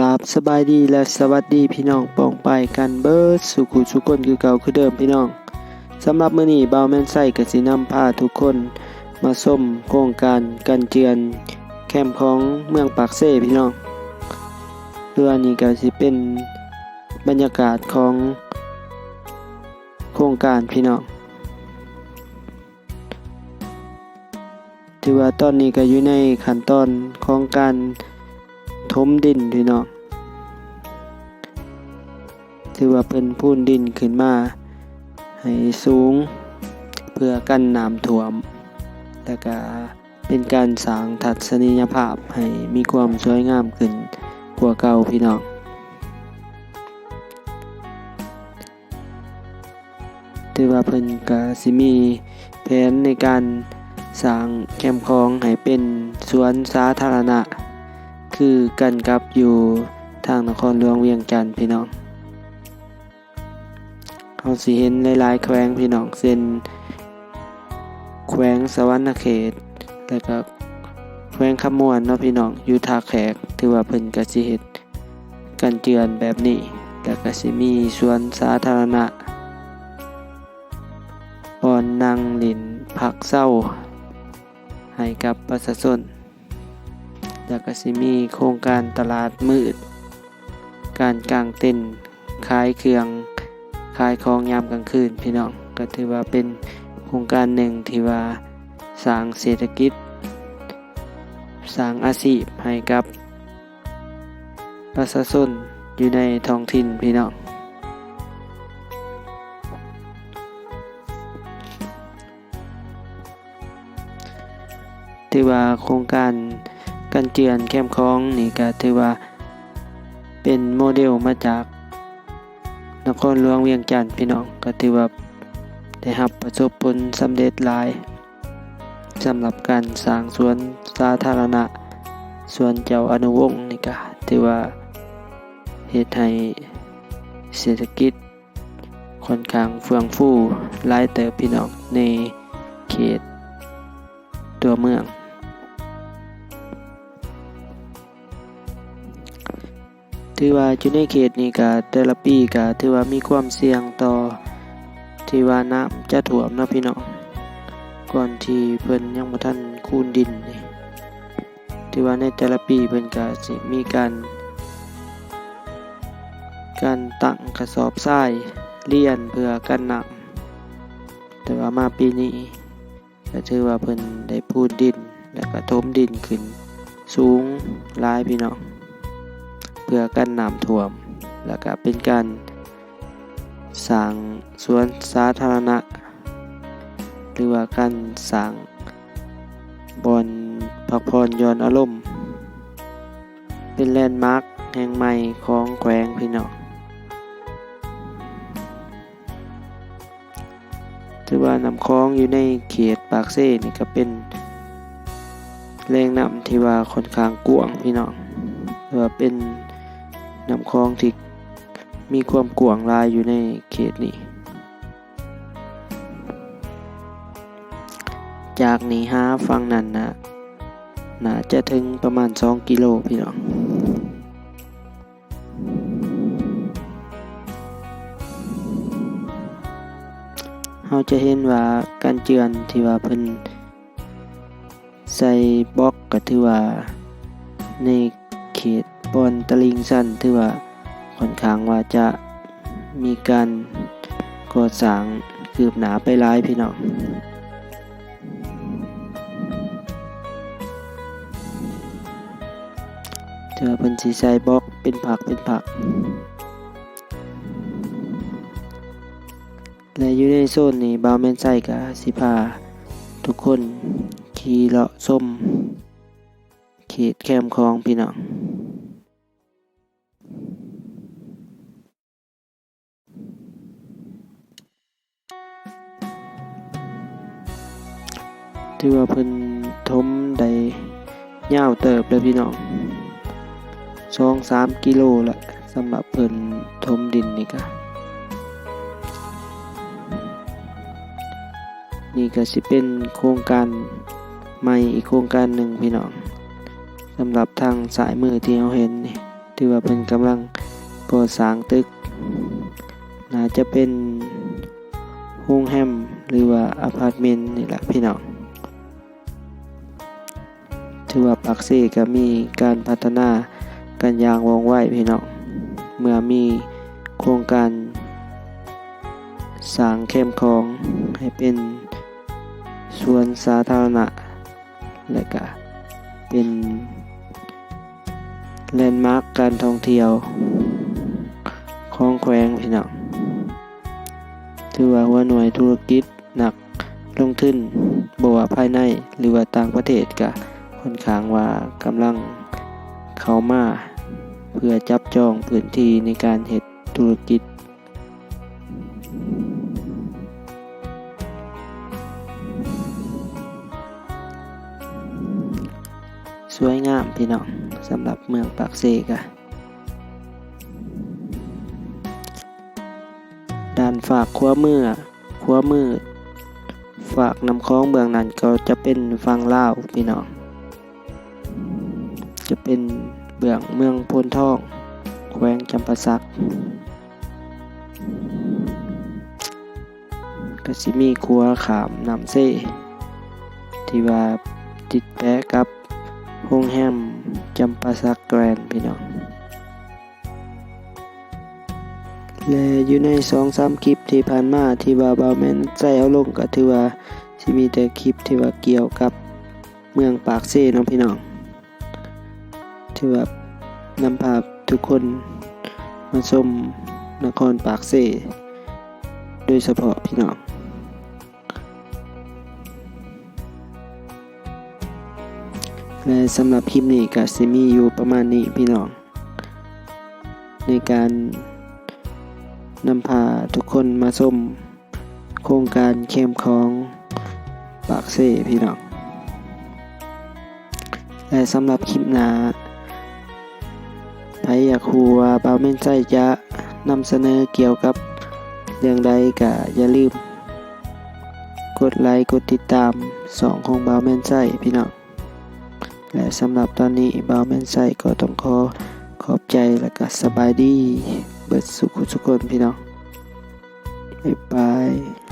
ราบสบายดีและสวัสดีพี่น้องปองไปกันเบิร์ดสุขุสุคนคือเก่าคือเดิมพี่น้องสำหรับมื้อนี้บ่าวแม่นไส้กสินำพาทุกคนมาส้มโครงการกันเจือน แคมป์ของเมืองปากเซ่พี่น้องเรือนี้ก็สิเป็นบรรยากาศของโครงการพี่น้องถือว่าตอนนี้ก็อยู่ในขั้นตอนของการ ถมดินพี่น้องถือว่าเป็นพูนดินขึ้นมา ให้สูง เพื่อกั้นน้ำท่วม และก็เป็นการสร้างทัศนียภาพให้มีความสวยงามขึ้นกว่าเก่าพี่น้องถือว่าเพิ่นก็สิมีแผนในการสร้างแคมคลองให้เป็นสวนสาธารณะ คือกันกับอยู่ทางนครหลวงเวียงจันทน์พี่น้องเราสิเห็นหลายๆแขวงพี่น้องเส้นแขวงสวรรณเขตแล้วก็แขวงขมวนเนาะพี่น้องอยู่ท่าแขกถือว่าเพิ่นก็สิเฮ็ดกันเจือนแบบนี้แล้วก็สิมีสวนสาธารณะบอนนั่งลินพักเศร้าให้กับประชาชน แล้วก็สิมีโครงการตลาดมืด การกางเต็นท์ขายเครื่องขายของยามกลางคืนพี่น้องก็ถือว่าเป็นโครงการหนึ่งที่ว่าสร้างเศรษฐกิจสร้างอาชีพให้กับประชาชนอยู่ในท้องถิ่นพี่น้องถือว่าโครงการ กันเจือนแคมคองนี่ก็ถือว่า เป็นโมเดลมาจากนครหลวงเวียงจันทน์พี่น้องก็ถือว่าได้รับประสบผลสำเร็จหลายสำหรับการสร้างสวนสาธารณะสวนเจ้าอนุวงศ์นี่ก็ถือว่าเฮ็ดให้เศรษฐกิจค่อนข้างเฟื่องฟูหลายเติบพี่น้องในเขตตัวเมือง ถือว่าอยู่ในเขตนี้ก็แต่ละปีก็ถือว่ามีความเสี่ยงต่อ ที่ว่าน้ำจะท่วมนะพี่น้องก่อนที่เพิ่นยังบ่ทันคูนดินนี่ถือว่าในแต่ละปีเพิ่นก็สิมีการการตั้งกระสอบทรายเลียนเพื่อกันน้ำแต่ว่ามาปีนี้ก็ถือว่าเพิ่นได้พูนดิน แล้วก็ถมดินขึ้น สูงหลายพี่น้อง เพื่อกั้นน้ำท่วม แล้วก็เป็นการสร้างสวนสาธารณะ หรือว่าการสร้างบอนพักผ่อนย้อนอารมณ์ เป็นแลนด์มาร์คแห่งใหม่ของแขวงพี่น้องถือว่าน้ำคลองอยู่ในเขตปากเซ่นี่ก็เป็นแรงน้ำที่ว่าค่อนข้างกว้างพี่น้องหรือว่าเป็น น้ำคลองที่มีความกว้างลายอยู่ในเขตนี้ จากนี้หาฟังนั่นนะน่าจะถึงประมาณ 2 กิโลพี่น้องเราจะเห็นว่าการเจือนที่ว่าเพิ่นใส่บล็อกก็ถือว่าในเขต บนตลิงสั้นถือว่าค่อนข้างว่าจะมีการก่อสร้างคืบหนาไปหลายพี่น้องเธอเป็นสีใสบล็อกเป็นผักเป็นผัก และอยู่ในโซนนี้บาวแมนไซกับสิพาทุกคนขี่เลาะส้มเขตแคมคลองพี่น้อง ถือว่าเพิ่นทมได้ยาวเติบเลยพี่น้องสองสามกิโลละสำหรับเพิ่นทมดินนี่ก็นี่ก็สิเป็นโครงการใหม่อีกโครงการหนึ่งพี่น้องสำหรับทางสายมือที่เราเห็นนี่ถือว่าเพิ่นกำลังก่อสร้างตึก น่าจะเป็นโรงแรมหรือว่าอพาร์ตเมนต์นี่แหละพี่น้อง ถือว่าปักเซก็มีการพัฒนากันอย่างว่องไวพี่น้องเมื่อมีโครงการสร้างเข้มคองให้เป็นสวนสาธารณะ และก็เป็นแลนด์มาร์กการท่องเที่ยวของแขวงพี่น้องถือว่าหัวหน่วยธุรกิจหนักลงทุนบว่าภายในหรือว่าต่างประเทศก็ ค่อนข้างว่ากำลังเข้ามาเพื่อจับจองพื้นที่ในการเฮ็ดธุรกิจ สวยงามพี่น้องสำหรับเมืองปากเซกะด้านฝากขัวมือขัวมือฝากนำคล้องเมืองนั้นก็จะเป็นฟังเล่าพี่น้อง เป็นเบื้องเมืองพนทอง แขวงจำปาสักกสิมีครัวขามน้ำเซ่ที่ว่าติดแปะกับโรงแรมจำปาสักแกรนพี่น้อง และอยู่ในสองสามคลิปที่ผ่านมาที่ว่าบาวแมนใส่เอาลงก็ถือว่าสิมีแต่คลิปที่ว่าเกี่ยวกับเมืองปากเซ่เน้องพี่น้อง ถือว่านำพาทุกคนมาชมนครปากเซโดยเฉพาะพี่น้องและสำหรับคลิปนี้ก็สิมีอยู่ประมาณนี้พี่น้อง ในการนำพาทุกคนมาชมโครงการเข้มของปากเซพี่น้องและสำหรับคลิปหน้า ใครอยากคูว่าบ่าวแม่นใจจะนำเสนอเกี่ยวกับเรื่องใดก็อย่าลืม กดไลค์กดติดตามสองของบ่าวแม่นใจพี่น้องและสำหรับตอนนี้บ่าวแม่นใจก็ต้องขอขอบใจและก็สบายดี เบิดสุขทุกคนพี่น้องบ๊ายบาย